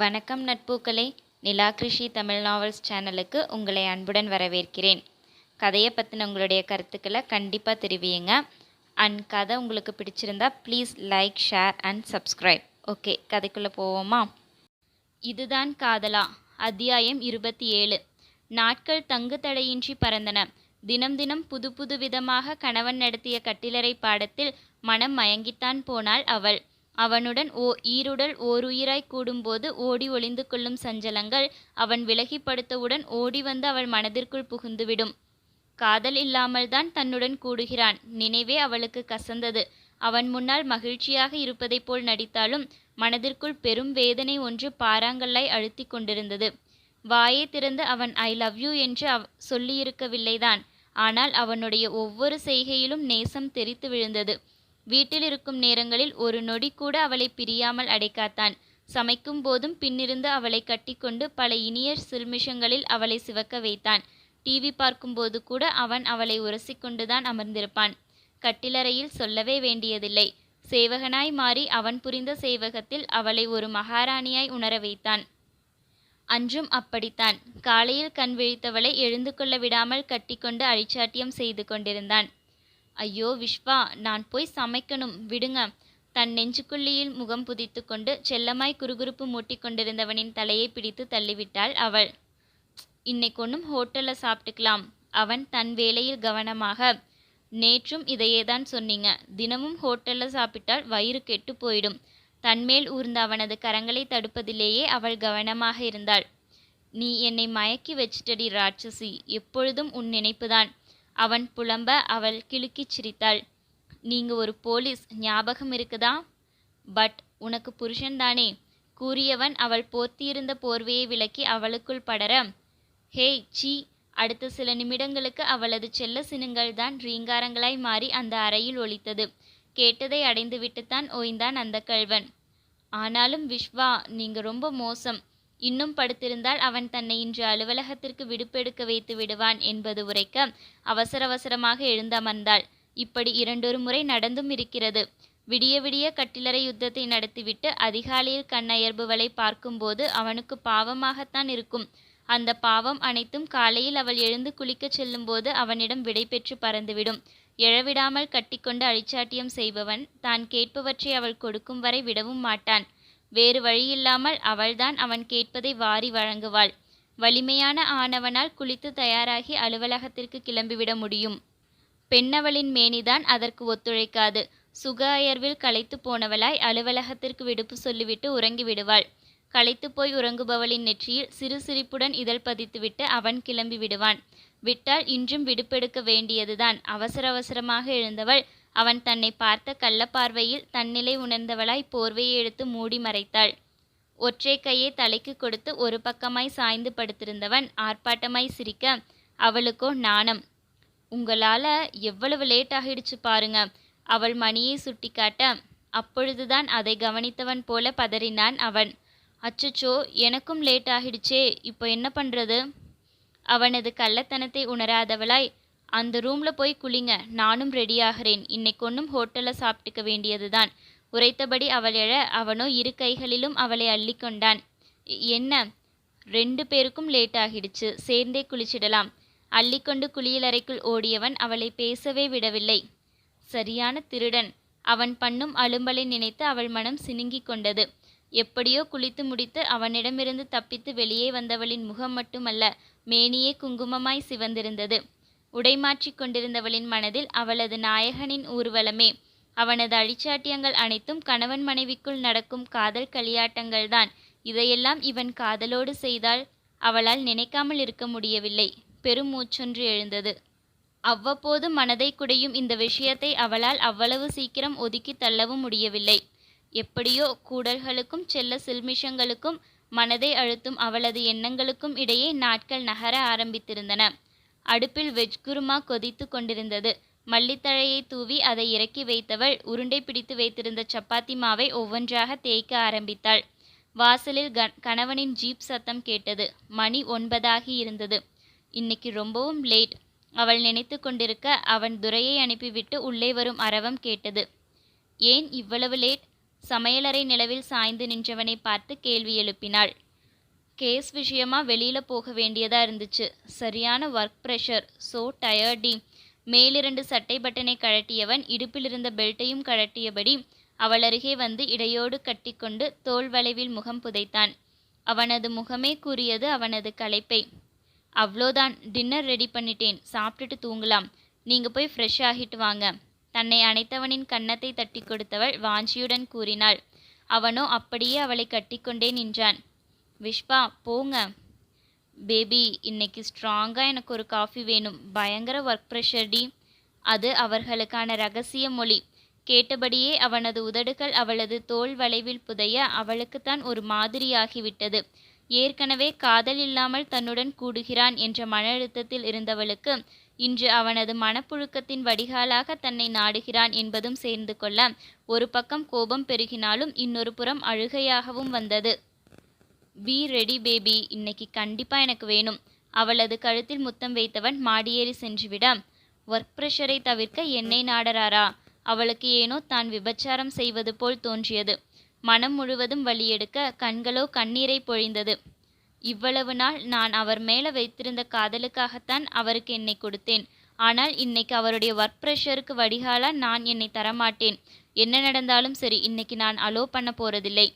வணக்கம் நட்பூக்களே. நிலா கிருஷி தமிழ் நாவல்ஸ் சேனலுக்கு உங்களை அன்புடன் வரவேற்கிறேன். கதையை பற்றின உங்களுடைய கருத்துக்களை கண்டிப்பாக தெரிவியுங்க. அண்ட் கதை உங்களுக்கு பிடிச்சிருந்தா please like share and subscribe okay கதைக்குள்ளே போவோமா? இதுதான் காதலா. அத்தியாயம் இருபத்தி ஏழு. நாட்கள் தங்கு தடையின்றி பறந்தன. தினம் தினம் புது புது விதமாக கணவன் நடத்திய கட்டிலறை பாடத்தில் மனம் மயங்கித்தான் போனாள் அவள். அவனுடன் ஓ ஈருடல் ஓருயிராய் கூடும்போது ஓடி ஒளிந்து கொள்ளும் சஞ்சலங்கள் அவன் விலகி படுத்தவுடன் ஓடி வந்து அவள் மனதிற்குள் புகுந்துவிடும். காதல் இல்லாமல்தான் தன்னுடன் கூடுகிறான். நினைவே அவளுக்கு கசந்தது. அவன் முன்னால் மகிழ்ச்சியாக இருப்பதைப் போல் நடித்தாலும் மனதிற்குள் பெரும் வேதனை ஒன்று பாறாங்கல்லாய் அழுத்தி கொண்டிருந்தது. வாயை திறந்து அவன் ஐ லவ் யூ என்று அவ் சொல்லியிருக்கவில்லைதான். ஆனால் அவனுடைய ஒவ்வொரு செய்கையிலும் நேசம் தெரித்து விழுந்தது. வீட்டில் இருக்கும் நேரங்களில் ஒரு நொடி கூட அவளை பிரியாமல் அடைக்காத்தான். சமைக்கும் போதும் பின்னிருந்து அவளை கட்டிக்கொண்டு பல இனிய சில்மிஷங்களில் அவளை சிவக்க வைத்தான். டிவி பார்க்கும்போது கூட அவன் அவளை உரசிக்கொண்டுதான் அமர்ந்திருப்பான். கட்டிலறையில் சொல்லவே வேண்டியதில்லை. சேவகனாய் மாறி அவன் புரிந்த சேவகத்தில் அவளை ஒரு மகாராணியாய் உணர வைத்தான். அன்றும் அப்படித்தான். காலையில் கண் விழித்தவளை எழுந்து கொள்ள விடாமல் கட்டிக்கொண்டு அழிச்சாட்டியம் செய்து கொண்டிருந்தான். ஐயோ விஸ்வா நான் போய் சமைக்கணும். விடுங்க. தன் நெஞ்சுக்குள்ளியில் முகம் புதித்து கொண்டு செல்லமாய் குறுகுறுப்பு மூட்டிக் கொண்டிருந்தவனின் தலையை பிடித்து தள்ளிவிட்டாள் அவள். இன்னைக்கு ஒன்றும் ஹோட்டலில் சாப்பிட்டுக்கலாம். அவன் தன் வேலையில் கவனமாக நேற்றும் இதையேதான் சொன்னீங்க. தினமும் ஹோட்டலில் சாப்பிட்டால் வயிறு கெட்டு போயிடும். தன்மேல் ஊர்ந்த அவனது கரங்களை தடுப்பதிலேயே அவள் கவனமாக இருந்தாள். நீ என்னை மயக்கி வச்சிட்டடி ராட்சசி. எப்பொழுதும் உன் நினைப்புதான். அவன் புலம்ப அவள் கிளுக்கிச் சிரித்தாள். நீங்க ஒரு போலீஸ் ஞாபகம் இருக்குதா? பட் உனக்கு புருஷன்தானே. கூறியவன் அவள் போர்த்தியிருந்த போர்வையை விலக்கி அவளுக்குள் படர. ஹேய் சீ அடுத்த சில நிமிடங்களுக்கு அவளது செல்ல சினுங்கள் தான் ரீங்காரங்களாய் மாறி அந்த அறையில் ஒலித்தது கேட்டதை அடைந்துவிட்டுத்தான் ஓய்ந்தான் அந்த கள்வன். ஆனாலும் விஸ்வா நீங்க ரொம்ப மோசம். இன்னும் படுத்திருந்தால் அவன் தன்னை இன்று அலுவலகத்திற்கு விடுப்பெடுக்க வைத்து விடுவான் என்பது உரைக்க அவசர அவசரமாக எழுந்தமர்ந்தாள் இப்படி இரண்டொரு முறை நடந்தும் இருக்கிறது. விடிய விடிய கட்டிலறை யுத்தத்தை நடத்திவிட்டு அதிகாலையில் கண்ணயர்புவளை பார்க்கும்போது அவனுக்கு பாவமாகத்தான் இருக்கும். அந்த பாவம் அனைத்தும் காலையில் அவள் எழுந்து குளிக்கச் செல்லும்போது அவனிடம் விடை பெற்று பறந்துவிடும். எழவிடாமல் கட்டிக்கொண்டு அழிச்சாட்டியம் செய்பவன் தான் கேட்பவற்றை அவள் கொடுக்கும் வரை விடவும் மாட்டான். வேறு வழியில்லாமல் அவள்தான் அவன் கேட்பதை வாரி வழங்குவாள். வலிமையான ஆனவனால் குளித்து தயாராகி அலுவலகத்திற்கு கிளம்பிவிட முடியும். பெண்ணவளின் மேனிதான் அதற்கு ஒத்துழைக்காது. சுக அயர்வில் களைத்து போனவளாய் அலுவலகத்திற்கு விடுப்பு சொல்லிவிட்டு உறங்கிவிடுவாள். களைத்து போய் உறங்குபவளின் நெற்றியில் சிறு சிரிப்புடன் இதழ் பதித்துவிட்டு அவன் கிளம்பி விடுவான் விட்டால் இன்றும் விடுப்பெடுக்க வேண்டியதுதான். அவசர அவசரமாக எழுந்தவள் அவன் தன்னை பார்த்த கள்ளப்பார்வையில் தன்னிலை உணர்ந்தவளாய் போர்வையை எடுத்து மூடி மறைத்தாள். ஒற்றை கையை தலைக்கு கொடுத்து ஒரு பக்கமாய் சாய்ந்து படுத்திருந்தவன் ஆர்ப்பாட்டமாய் சிரிக்க அவளுக்கோ நாணம். உங்களால எவ்வளவு லேட் ஆகிடுச்சு பாருங்க. அவள் மணியை சுட்டிக்காட்ட அப்பொழுதுதான் அதை கவனித்தவன் போல பதறினான் அவன். அச்சச்சோ எனக்கும் லேட் ஆகிடுச்சே. இப்போ என்ன பண்றது? அவனது கள்ளத்தனத்தை உணராதவளாய் அந்த ரூம்ல போய் குளிங்க. நானும் ரெடியாகிறேன் இன்னைக்கு ஒன்றும் ஹோட்டலில் சாப்பிட்டுக்க வேண்டியதுதான். உரைத்தபடி அவள் எழ அவனோ இரு கைகளிலும் அவளை அள்ளிக்கொண்டான் என்ன? ரெண்டு பேருக்கும் லேட் ஆகிடுச்சு. சேர்ந்தே குளிச்சிடலாம். அள்ளிக்கொண்டு குளியலறைக்குள் ஓடியவன் அவளை பேசவே விடவில்லை. சரியான திருடன். அவன் பண்ணும் அலும்பலை நினைத்து அவள் மனம் சினுங்கிக் கொண்டது. எப்படியோ குளித்து முடித்து அவனிடமிருந்து தப்பித்து வெளியே வந்தவளின் முகம் மட்டுமல்ல மேனியே குங்குமமாய் சிவந்திருந்தது. உடைமாற்றிக் கொண்டிருந்தவளின் மனதில் அவளது நாயகனின் ஊர்வலமே. அவனது அழிச்சாட்டியங்கள் அனைத்தும் கணவன் மனைவிக்குள் நடக்கும் காதல் களியாட்டங்கள்தான். இதையெல்லாம் இவன் காதலோடு செய்தால் அவளால் நினைக்காமல் இருக்க முடியவில்லை. பெருமூச்சொன்று எழுந்தது. அவ்வப்போது மனதை குடையும் இந்த விஷயத்தை அவளால் அவ்வளவு சீக்கிரம் ஒதுக்கி தள்ளவும் முடியவில்லை. எப்படியோ கூடல்களுக்கும் செல்ல சில்மிஷங்களுக்கும் மனதை அழுத்தும் அவளது எண்ணங்களுக்கும் இடையே நாட்கள் நகர ஆரம்பித்திருந்தன. அடுப்பில் வெஜ் குருமா கொதித்து கொண்டிருந்தது. மல்லித்தழையை தூவி அதை இறக்கி வைத்தவள் உருண்டை பிடித்து வைத்திருந்த சப்பாத்தி மாவை ஒவ்வொன்றாக தேய்க்க ஆரம்பித்தாள். வாசலில் க கணவனின் ஜீப் சத்தம் கேட்டது. மணி ஒன்பதாகி இருந்தது. இன்னைக்கு ரொம்பவும் லேட். அவள் நினைத்து கொண்டிருக்க அவன் துரையை அனுப்பிவிட்டு உள்ளே வரும் அரவம் கேட்டது. ஏன் இவ்வளவு லேட்? சமையலறை நிலவில் சாய்ந்து நின்றவனை பார்த்து கேள்வி எழுப்பினாள். கேஸ் விஷயமா வெளியில் போக வேண்டியதாக இருந்துச்சு. சரியான ஒர்க் ப்ரெஷர் ஸோ டயர்டி மேலிரண்டு சட்டை பட்டனை கழட்டியவன் இடுப்பிலிருந்த பெல்ட்டையும் கழட்டியபடி அவள் அருகே வந்து இடையோடு கட்டிக்கொண்டு தோள் வளைவில் முகம் புதைத்தான். அவனது முகமே கூறியது அவனது களைப்பை. அவ்வளோதான் டின்னர் ரெடி பண்ணிட்டேன். சாப்பிட்டுட்டு தூங்கலாம். நீங்கள் போய் ஃப்ரெஷ் ஆகிட்டு வாங்க. தன்னை அணைத்தவனின் கன்னத்தை தட்டி கொடுத்தவள் வாஞ்சியுடன் கூறினாள். அவனோ அப்படியே அவளை கட்டிக்கொண்டே நின்றான். விஷ்வா போங்க. பேபி இன்னைக்கு ஸ்ட்ராங்காக எனக்கு ஒரு காஃபி வேணும். பயங்கர ஒர்க் ப்ரெஷர் டி. அது அவர்களுக்கான ரகசிய மொழி. கேட்டபடியே அவனது உதடுகள் அவளது தோல் வளைவில் புதைய அவளுக்குத்தான் ஒரு மாதிரியாகிவிட்டது. ஏற்கனவே காதல் இல்லாமல் தன்னுடன் கூடுகிறான் என்ற மன அழுத்தத்தில் இருந்தவளுக்கு இன்று அவனது மனப்புழுக்கத்தின் வடிகாலாக தன்னை நாடுகிறான் என்பதும் சேர்ந்து கொள்ள ஒரு பக்கம் கோபம் பெருகினாலும் இன்னொரு புறம் அழுகையாகவும் வந்தது. பி ரெடி பேபி இன்னைக்கு கண்டிப்பாக எனக்கு வேணும். அவளது கழுத்தில் முத்தம் வைத்தவன் மாடியேறி சென்றுவிட ஒர்க் ப்ரெஷரை தவிர்க்க என்னை நாடறாரா? அவளுக்கு ஏனோ தான் விபச்சாரம் செய்வது போல் தோன்றியது. மனம் முழுவதும் வழியெடுக்க கண்களோ கண்ணீரை பொழிந்தது. இவ்வளவு நாள் நான் அவர் மேலே வைத்திருந்த காதலுக்காகத்தான் அவருக்கு என்னை கொடுத்தேன். ஆனால் இன்னைக்கு அவருடைய ஒர்க் ப்ரெஷருக்கு வடிகாலா நான் என்னை தரமாட்டேன். என்ன நடந்தாலும் சரி இன்னைக்கு நான் அலோ பண்ண போறதில்லை.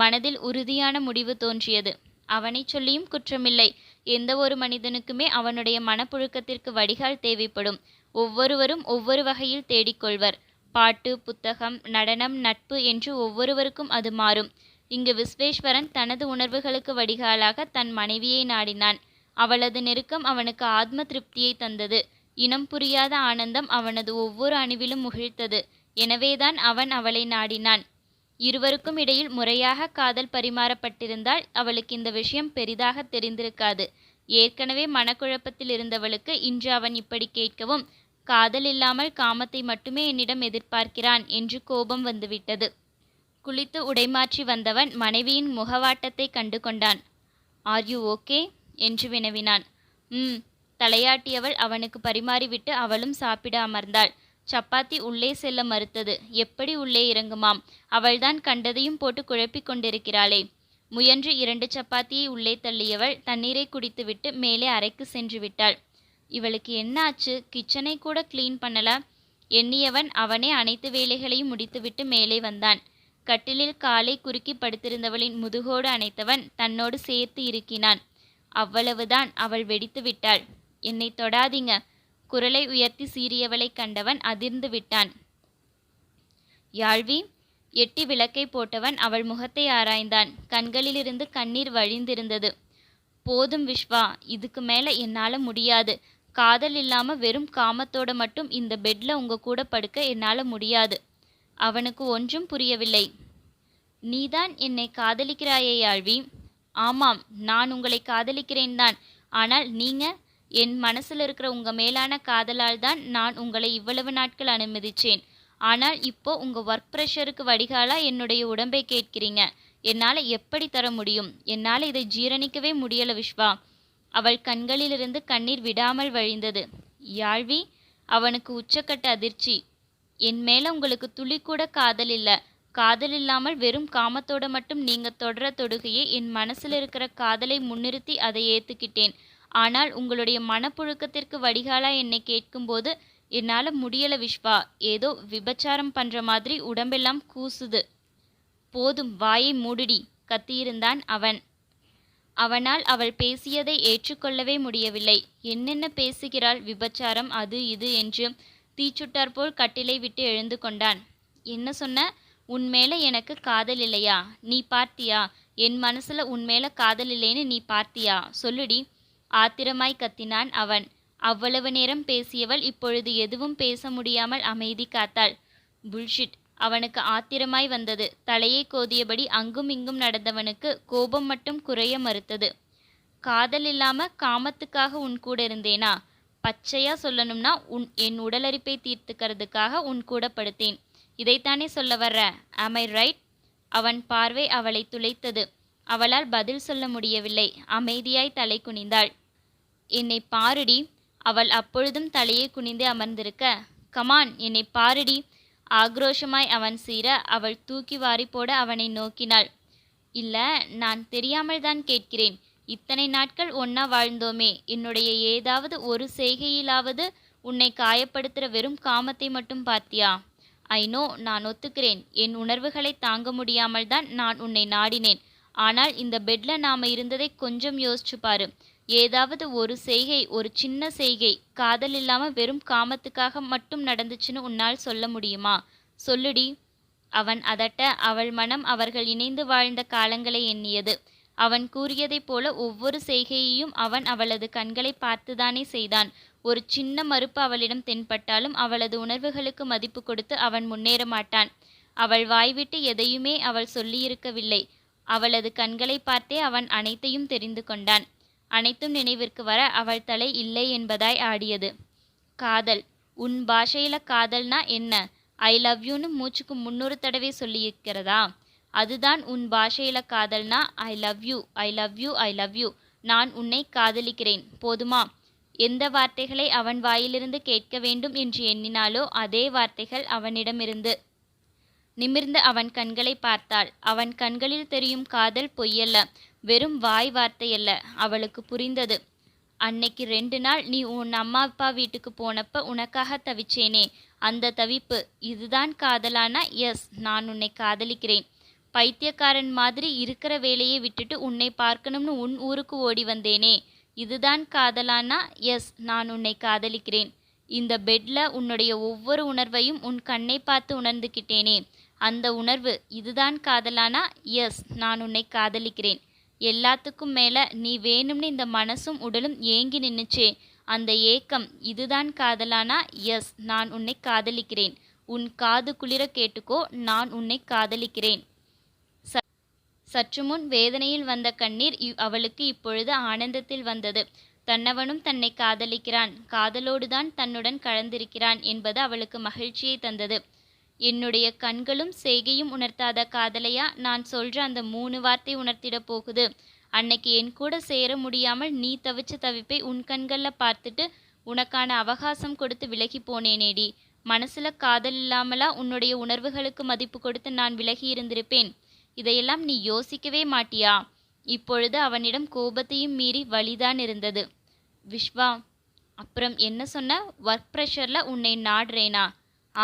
மனதில் உறுதியான முடிவு தோன்றியது. அவனை சொல்லியும் குற்றமில்லை. எந்த ஒரு மனிதனுக்குமே அவனுடைய மனப்புழுக்கத்திற்கு வடிகால் தேவைப்படும். ஒவ்வொருவரும் ஒவ்வொரு வகையில் தேடிக்கொள்வர். பாட்டு புத்தகம் நடனம் நட்பு என்று ஒவ்வொருவருக்கும் அது மாறும். இங்கு விஸ்வேஸ்வரன் தனது உணர்வுகளுக்கு வடிகாலாக தன் மனைவியை நாடினான். அவளது நெருக்கம் அவனுக்கு ஆத்ம திருப்தியை தந்தது. இனம் புரியாத ஆனந்தம் அவனது ஒவ்வொரு அணுவிலும் முகிழ்த்தது. எனவேதான் அவன் அவளை நாடினான். இருவருக்கும் இடையில் முறையாக காதல் பரிமாறப்பட்டிருந்தால் அவளுக்கு இந்த விஷயம் பெரிதாக தெரிந்திருக்காது. ஏற்கனவே மனக்குழப்பத்தில் இருந்தவளுக்கு இன்று அவன் இப்படி கேட்கவும் காதல் இல்லாமல் காமத்தை மட்டுமே என்னிடம் எதிர்பார்க்கிறான் என்று கோபம் வந்துவிட்டது. குளித்து உடைமாற்றி வந்தவன் மனைவியின் முகவாட்டத்தை கண்டு கொண்டான். ஆர் யூ ஓகே என்று வினவினான். ம் தலையாட்டியவள் அவனுக்கு பரிமாறிவிட்டு அவளும் சாப்பிட அமர்ந்தாள். சப்பாத்தி உள்ளே செல்ல மறுத்தது. எப்படி உள்ளே இறங்குமாம்? அவள்தான் கண்டதையும் போட்டு குழப்பிக் கொண்டிருக்கிறாளே. முயன்று இரண்டு சப்பாத்தியை உள்ளே தள்ளியவள் தண்ணீரை குடித்துவிட்டு மேலே அறைக்கு சென்று விட்டாள். இவளுக்கு என்ன ஆச்சு? கிச்சனை கூட கிளீன் பண்ணல. எண்ணியவன் அவனே அனைத்து வேலைகளையும் முடித்துவிட்டு மேலே வந்தான். கட்டிலில் காலை குறுக்கி படுத்திருந்தவளின் முதுகோடு அணைத்தவன் தன்னோடு சேர்த்து இருக்கினான் அவ்வளவுதான் அவள் வெடித்து விட்டாள் என்னை தொடாதீங்க. குரலை உயர்த்தி சீறியவளை கண்டவன் அதிர்ந்து விட்டான். யாழ்வி எட்டி விளக்கை போட்டவன் அவள் முகத்தை ஆராய்ந்தான். கண்களிலிருந்து கண்ணீர் வழிந்திருந்தது. போதும் விஸ்வா இதுக்கு மேல என்னால முடியாது. காதல் இல்லாம வெறும் காமத்தோட மட்டும் இந்த பெட்ல உங்க கூட படுக்க என்னால முடியாது. அவனுக்கு ஒன்றும் புரியவில்லை. நீதான் என்னை காதலிக்கிறாயே யாழ்வி. ஆமாம் நான் உங்களை காதலிக்கிறேன் தான் ஆனால் நீங்க என் மனசில் இருக்கிற உங்க மேலான காதலால் தான் நான் உங்களை இவ்வளவு நாட்கள் அனுமதிச்சேன். ஆனால் இப்போ உங்க ஒர்க் ப்ரெஷருக்கு வடிகாலா என்னுடைய உடம்பை கேட்கிறீங்க. என்னால் எப்படி தர முடியும்? என்னால் இதை ஜீரணிக்கவே முடியல விஸ்வா அவள் கண்களிலிருந்து கண்ணீர் விடாமல் வழிந்தது. யாழ்வி அவனுக்கு உச்சக்கட்ட அதிர்ச்சி. என் மேல உங்களுக்கு துளி கூட காதல் இல்ல. காதல் இல்லாமல் வெறும் காமத்தோட மட்டும் நீங்க தொடர தொடுகையே என் மனசில் இருக்கிற காதலை முன்னிறுத்தி அதை ஏத்துக்கிட்டேன். ஆனால் உங்களுடைய மனப்புழுக்கத்திற்கு வடிகாலா என்னை கேட்கும்போது என்னால் முடியல விஸ்வா ஏதோ விபச்சாரம் பண்ற மாதிரி உடம்பெல்லாம் கூசுது. போதும் வாயை மூடிடி கத்தியிருந்தான் அவன். அவனால் அவள் பேசியதை ஏற்றுக்கொள்ளவே முடியவில்லை. என்னென்ன பேசுகிறாள் விபச்சாரம்? அது இது என்று தீச்சுட்டாற்போல் கட்டிலை விட்டு எழுந்து கொண்டான். என்ன சொன்ன? உன்மேல எனக்கு காதல் இல்லையா? நீ பார்த்தியா? என் மனசுல உன் மேலே காதல் இல்லைன்னு நீ பார்த்தியா? சொல்லுடி. ஆத்திரமாய் கத்தினான் அவன். அவ்வளவு நேரம் பேசியவள் இப்பொழுது எதுவும் பேச முடியாமல் அமைதி காத்தாள். புல்ஷிட் அவனுக்கு ஆத்திரமாய் வந்தது. தலையை கோதியபடி அங்கும் இங்கும் நடந்தவனுக்கு கோபம் மட்டும் குறைய மறுத்தது. காதல் இல்லாம காமத்துக்காக உன் கூட இருந்தேனா? பச்சையா சொல்லணும்னா உன் என் உடலரிப்பை தீர்த்துக்கிறதுக்காக உன் கூட படுத்தேன். இதைத்தானே சொல்ல வர்ற? ஐ ரைட் அவன் பார்வை அவளை துளைத்தது. அவளால் பதில் சொல்ல முடியவில்லை. அமைதியாய் தலை குனிந்தாள். என்னை பாருடி. அவள் அப்பொழுதும் தலையை குனிந்து அமர்ந்திருக்க. கமான் என்னை பாருடி. ஆக்ரோஷமாய் அவன் சீர அவள் தூக்கி வாரி போட அவனை நோக்கினாள். இல்ல நான் தெரியாமல் தான் கேட்கிறேன். இத்தனை நாட்கள் ஒன்னா வாழ்ந்தோமே. என்னுடைய ஏதாவது ஒரு செய்கையிலாவது உன்னை காயப்படுத்துற வெறும் காமத்தை மட்டும் பார்த்தியா ஐநோ நான் ஒத்துக்கிறேன். என் உணர்வுகளை தாங்க முடியாமல் தான் நான் உன்னை நாடினேன். ஆனால் இந்த பெட்ல நாம இருந்ததை கொஞ்சம் யோசிச்சு பாரு. ஏதாவது ஒரு செய்கை ஒரு சின்ன செய்கை காதல் இல்லாம வெறும் காமத்துக்காக மட்டும் நடந்துச்சுன்னு உன்னால் சொல்ல முடியுமா? சொல்லுடி. அவன் அதட்ட அவள் மனம் அவர்கள் இணைந்து வாழ்ந்த காலங்களை எண்ணியது. அவன் கூறியதைப் போல ஒவ்வொரு செய்கையையும் அவன் அவளது கண்களை பார்த்துதானே செய்தான். ஒரு சின்ன மறுப்பு அவளிடம் தென்பட்டாலும் அவளது உணர்வுகளுக்கு மதிப்பு கொடுத்து அவன் முன்னேற மாட்டான். அவள் வாய்விட்டு எதையுமே அவள் சொல்லியிருக்கவில்லை. அவளது கண்களை பார்த்தே அவன் அனைத்தையும் தெரிந்து கொண்டான். அனைத்தும் நினைவிற்கு வர அவள் தலை இல்லை என்பதாய் ஆடியது. காதல். உன் பாஷையில காதல்னா என்ன? ஐ லவ் யூன்னு மூச்சுக்கு முன்னூறு தடவை சொல்லியிருக்கிறதா? அதுதான் உன் பாஷையில காதல்னா I love you I love you I love you நான் உன்னை காதலிக்கிறேன். போதுமா? எந்த வார்த்தைகளை அவன் வாயிலிருந்து கேட்க வேண்டும் என்று எண்ணினாலோ அதே வார்த்தைகள் அவனிடமிருந்து. நிமிர்ந்து அவன் கண்களை பார்த்தாள். அவன் கண்களில் தெரியும் காதல் பொய்யல்ல வெறும் வாய் வார்த்தையல்ல. அவளுக்கு புரிந்தது. அன்னைக்கு ரெண்டு நாள் நீ உன் அம்மா அப்பா வீட்டுக்கு போனப்ப உனக்காக தவிச்சேனே. அந்த தவிப்பு இதுதான் காதலானா? எஸ் நான் உன்னை காதலிக்கிறேன். பைத்தியக்காரன் மாதிரி இருக்கிற வேலையை விட்டுட்டு உன்னை பார்க்கணும்னு உன் ஊருக்கு ஓடி வந்தேனே. இதுதான் காதலானா? எஸ் நான் உன்னை காதலிக்கிறேன். இந்த பெட்ல உன்னுடைய ஒவ்வொரு உணர்வையும் உன் கண்ணை பார்த்து உணர்ந்துக்கிட்டேனே அந்த உணர்வு இதுதான் காதலானா? எஸ் நான் உன்னை காதலிக்கிறேன். எல்லாத்துக்கும் மேல நீ வேணும்னு இந்த மனசும் உடலும் ஏங்கி நின்னுச்சே. அந்த ஏக்கம் இதுதான் காதலானா? எஸ் நான் உன்னை காதலிக்கிறேன். உன் காது குளிர கேட்டுக்கோ நான் உன்னை காதலிக்கிறேன். சற்று முன் வேதனையில் வந்த கண்ணீர் அவளுக்கு இப்பொழுது ஆனந்தத்தில் வந்தது. தன்னவனும் தன்னை காதலிக்கிறான். காதலோடுதான் தன்னுடன் கலந்திருக்கிறான் என்பது அவளுக்கு மகிழ்ச்சியை தந்தது. என்னுடைய கண்களும் செய்கையும் உணர்த்தாத காதலையா? நான் சொல்ற அந்த மூணு வார்த்தை உணர்த்திட போகுது. அன்னைக்கு என் கூட சேர முடியாமல் நீ தவிச்ச தவிப்பை உன் கண்கள்ல பார்த்துட்டு உனக்கான அவகாசம் கொடுத்து விலகி போனேனேடி. மனசுல காதல் இல்லாமலா உன்னுடைய உணர்வுகளுக்கு மதிப்பு கொடுத்து நான் விலகி இருந்திருப்பேன். இதையெல்லாம் நீ யோசிக்கவே மாட்டியா? இப்பொழுது அவனிடம் கோபத்தையும் மீறி வழிதான் இருந்தது. விஸ்வா அப்புறம் என்ன சொன்ன? ஒர்க் ப்ரெஷரில் உன்னை நாடுறேனா?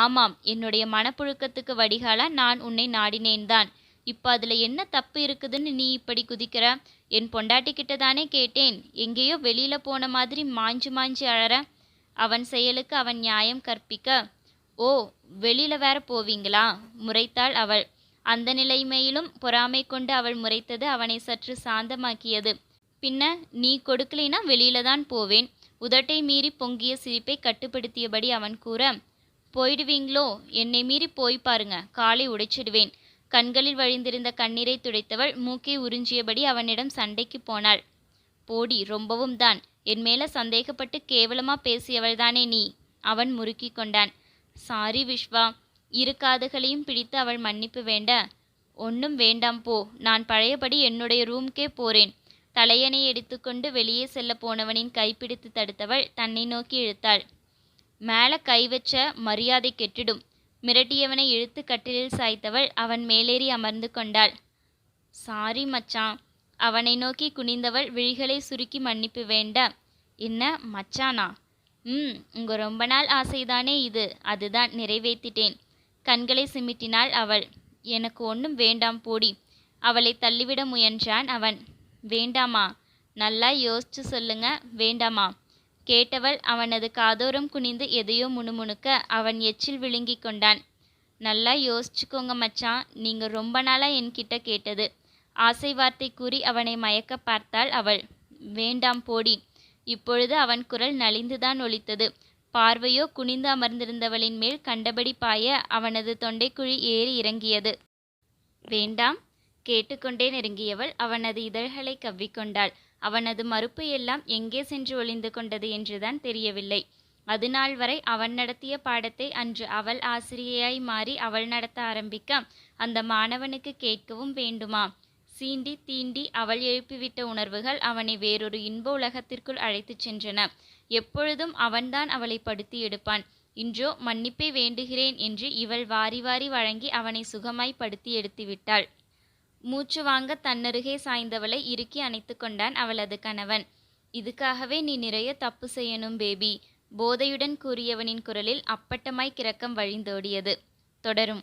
ஆமாம் என்னுடைய மனப்புழுக்கத்துக்கு வடிகாலா நான் உன்னை நாடினேன் தான். இப்போ அதில் என்ன தப்பு இருக்குதுன்னு நீ இப்படி குதிக்கிற? என் பொண்டாட்டி கிட்ட தானே கேட்டேன். எங்கேயோ வெளியில போன மாதிரி மாஞ்சு மாஞ்சு அழற. அவன் செயலுக்கு அவன் நியாயம் கற்பிக்க. ஓ வெளியில வேற போவீங்களா? முறைத்தாள் அவள். அந்த நிலைமையிலும் பொறாமை கொண்டு அவள் முறைத்தது அவனை சற்று சாந்தமாக்கியது. பின்ன நீ கொடுக்கலைனா வெளியில தான் போவேன். உதட்டை மீறி பொங்கிய சிரிப்பை கட்டுப்படுத்தியபடி அவன் கூற போயிடுவீங்களோ? என்னை மீறி போய் பாருங்க. காலை உடைச்சிடுவேன். கண்களில் வழிந்திருந்த கண்ணீரை துடைத்தவள் மூக்கை உறிஞ்சியபடி அவனிடம் சண்டைக்கு போனாள். போடி ரொம்பவும் தான். என் மேல சந்தேகப்பட்டு கேவலமா பேசியவள்தானே நீ? அவன் முறுக்கி கொண்டான். சாரி விஸ்வா இரு காதுகளையும் பிடித்து அவள் மன்னிப்பு வேண்ட. ஒன்றும் வேண்டாம் போ. நான் பழையபடி என்னுடைய ரூம்க்கே போறேன். தலையணை எடுத்துக்கொண்டு வெளியே செல்ல போனவனின் கைப்பிடித்து தடுத்தவள் தன்னை நோக்கி இழுத்தாள். மேல கை வச்ச மரியாதை கெட்டிடும். மிரட்டியவனை இழுத்து கட்டிலில் சாய்த்தவள் அவன் மேலேறி அமர்ந்து கொண்டாள். சாரி மச்சான். அவனை நோக்கி குனிந்தவள் விழிகளை சுருக்கி மன்னிப்பு வேண்ட. என்ன மச்சானா? ம் உங்க ரொம்ப நாள் ஆசைதானே இது. அதுதான் நிறைவேற்றிட்டேன் கண்களை சிமிட்டினாள் அவள். எனக்கு ஒன்றும் வேண்டாம் போடி. அவளை தள்ளிவிட முயன்றான் அவன். வேண்டாமா? நல்லா யோசிச்சு சொல்லுங்க. வேண்டாமா? கேட்டவள் அவனது காதோரம் குனிந்து எதையோ முணுமுணுக்க அவன் எச்சில் விழுங்கி கொண்டான். நல்லா யோசிச்சுக்கோங்க மச்சான் நீங்க ரொம்ப நாளா என்கிட்ட கேட்டது ஆசை வார்த்தை கூறி அவனை மயக்க பார்த்தாள் அவள். வேண்டாம் போடி. இப்பொழுது அவன் குரல் நலிந்துதான் ஒலித்தது. பார்வையோ குனிந்து அமர்ந்திருந்தவளின் மேல் கண்டபடி பாய அவனது தொண்டைக்குழி ஏறி இறங்கியது. வேண்டாம் கேட்டுக்கொண்டே நெருங்கியவள் அவனது இதழ்களை கவ்விக்கொண்டாள். அவனது மறுப்பு எல்லாம் எங்கே சென்று ஒளிந்து கொண்டது என்றுதான் தெரியவில்லை. அதுநாள் வரை அவன் நடத்திய பாடத்தை அன்று அவள் ஆசிரியையாய் மாறி அவள் நடத்த ஆரம்பிக்க அந்த மாணவனுக்கு கேட்கவும் வேண்டுமா? சீண்டி தீண்டி அவள் எழுப்பிவிட்ட உணர்வுகள் அவனை வேறொரு இன்ப உலகத்திற்குள் அழைத்துச் சென்றன. எப்பொழுதும் அவன்தான் அவளை படுத்தி எடுப்பான். இன்றோ மன்னிப்பை வேண்டுகிறேன் என்று இவள் வாரி வாரி வழங்கி அவனை சுகமாய் படுத்தி எடுத்துவிட்டாள். மூச்சு வாங்க தன்னருகே சாய்ந்தவளை இறுக்கி அணைத்து கொண்டான் அவளது கணவன். இதுக்காகவே நீ நிறைய தப்பு செய்யணும் பேபி போதையுடன் கூறியவனின் குரலில் அப்பட்டமாய் கிறக்கம் வழிந்தோடியது. தொடரும்.